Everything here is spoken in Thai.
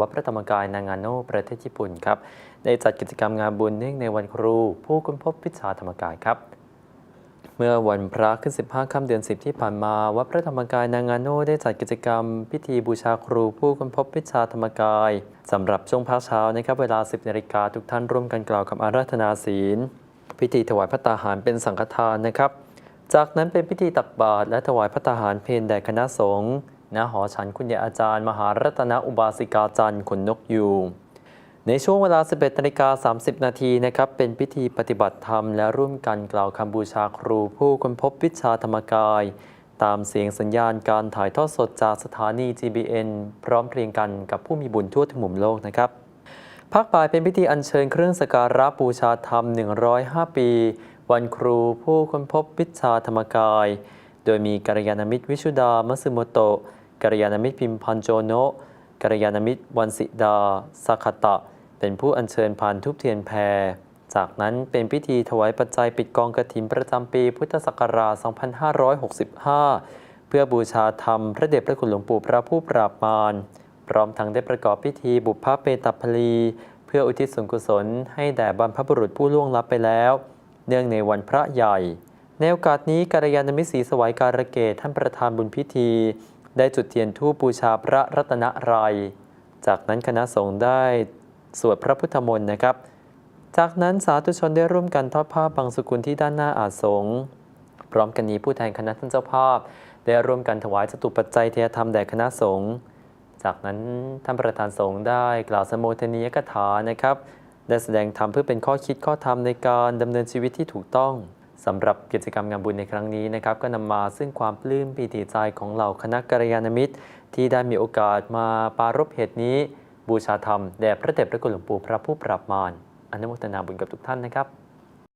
วัดพระธรรมกายนางาโนประเทศญี่ปุ่นครับได้จัดกิจกรรมงานบุญเนื่องในวันครู ผู้ค้นพบวิชาธรรมกายครับ เมื่อวันพระขึ้น 15 ค่ำเดือน 10 ที่ผ่านมา วัดพระธรรมกายนางาโนได้จัดกิจกรรม พิธีบูชาครูผู้ค้นพบวิชาธรรมกายสำหรับช่วงพักเช้านะครับเวลา 10นาฬิกาทุกท่านร่วมกันกล่าวคำอาราธนาศีล พิธีถวายพระตาหารเป็นสังฆทานนะครับ จากนั้นเป็นพิธีตักบาตรและถวายพระตาหารเพลแด่คณะสงฆ์ ณหอฉันคุณยายอาจารย์ มหารัตนอุบาสิกาจันทร์ขนนกยูงในช่วงเวลา 11นาฬิกา30 นาทีนะครับ เป็นพิธีปฏิบัติธรรมและร่วมกันกล่าวคำบูชาครูผู้ค้นพบวิชาธรรมกาย ตามเสียงสัญญาณการถ่ายทอดสดจากสถานี GBN พร้อมเพรียงกันกับผู้มีบุญทั่วทุกมุมโลกนะครับภาคบ่ายเป็นพิธีอัญเชิญเครื่องสกการะบูชาธรรม 105 ปี วันครูผู้ค้นพบวิชาธรรมกาย โดยมีกัลยาณมิตรวิชุดามัสึโมโตะ กัลยาณมิตรพิมพันโจโนกัลยาณมิตรวันสิดาสัคตะ เป็นผู้อัญเชิญผ่านทุบเทียนแพร จากนั้นเป็นพิธีถวายปัจจัยปิดกองกฐินประจำปีพุทธศักราช 2565 เพื่อบูชาธรรมพระเดชพระคุณหลวงปู่พระผู้ปราบมารพร้อมทั้งได้ประกอบพิธีบุพเพเปตพลี เพื่ออุทิศส่วนกุศลให้แด่บรรพบุรุษผู้ล่วงลับไปแล้ว เนื่องในวันพระใหญ่ ในโอกาสนี้กัลยาณมิตรศรีสวัยการะเกตท่านประธานบุญพิธี ได้จุดเทียนธูปบูชาพระรัตนรยัย จากนั้นคณะสงฆ์ได้สวดพระพุทธมนต์นะครับ จากนั้นสาธุชนได้ร่วมกันทอดผ้าบางสกุลที่ด้านหน้าอาสงฆ์พร้อมกันนี้ผู้แทนคณะท่านเจ้าภาพ ได้ร่วมกันถวายจตุปัจจัยเทยธรรมแด่คณะสงฆ์จากนั้นท่านประธานสงฆ์ได้กล่าวสมโภชนียกถานะครับ ได้แสดงธรรมเพื่อเป็นข้อคิดข้อธรรมในการดำเนินชีวิตที่ถูกต้อง สำหรับกิจกรรมงานบุญในครั้งนี้นะครับก็นำมาซึ่งความปลื้มปีติใจของเหล่าคณะกัลยาณมิตร ที่ได้มีโอกาสมาปรารบเหตุนี้ บูชาธรรมแด่พระเดชพระคุณหลวงปู่พระผู้ปราบมารอนุโมทนาบุญกับทุกท่านนะครับ